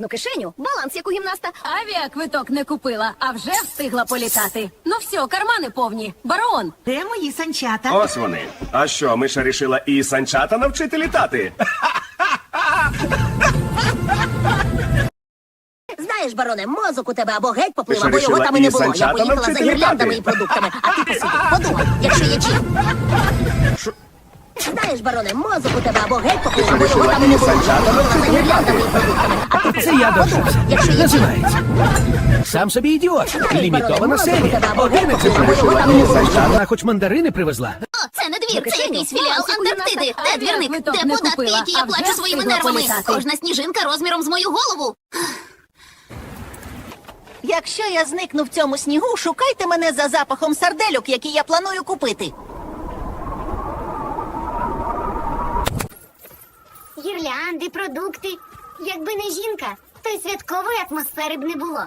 Ну, кишеню, баланс як у гімнаста. Авіаквиток не купила, а вже встигла політати. Ну все, кармани повні. Барон, Де мої санчата? Ось вони. А що, Миша рішила і санчата навчити літати? Знаєш, бароне, мозок у тебе або геть поплив, Ти що, або його рішила там і не і було. Я санчата поїхала за навчити гірляндами літати? і продуктами. А ти посиди, подумай, якщо є чим. Знаєш, бароне, мозок у тебе або геть поплив, що, або його там не було. Я за гірляндами і продуктами. А ти Це я дожився. якщо є чим. Називається. Сам собі ідіот. Лімітована серія. Було. Вона хоч мандарини привезла. О, це не двір, це якийсь філіал баланс, як у Антарктиди. Де двірник? Де податки, які я плачу своїми нервами? Кожна сніжинка розміром з мою голову. Якщо я зникну в цьому снігу, шукайте мене за запахом сардельок, які я планую купити. Гірлянди, продукти. Якби не жінка, то й святкової атмосфери б не було.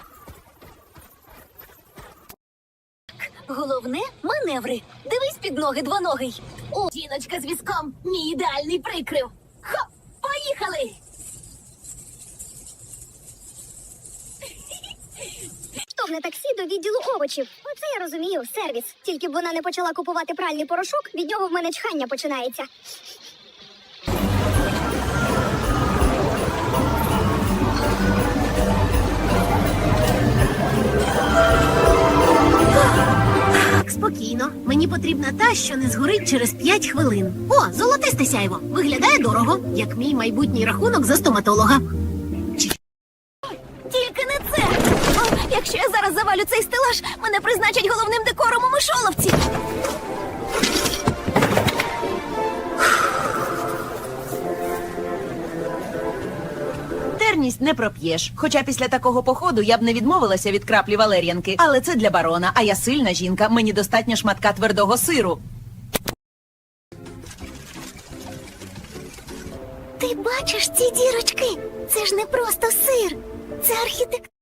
головне маневри. Дивись під ноги двоногий. О, жіночка з візком. Мій ідеальний прикрив. Хоп, поїхали! Штовхне таксі до відділу овочів. Оце я розумію, сервіс. Тільки б вона не почала купувати пральний порошок, від нього в мене чхання починається. Спокійно. Мені потрібна та, що не згорить через 5 хвилин. О, золотисте сяйво. Виглядає дорого, як мій майбутній рахунок за стоматолога. Тільки не це. О, якщо я зараз завалю цей стелаж, мене призначать головним декором у мишоловці. Терність не проп'єш. Хоча після такого походу я б не відмовилася від краплі валер'янки. Але це для барона, а я сильна жінка, мені достатньо шматка твердого сиру. Ти бачиш ці дірочки? Це ж не просто сир, це архітектура.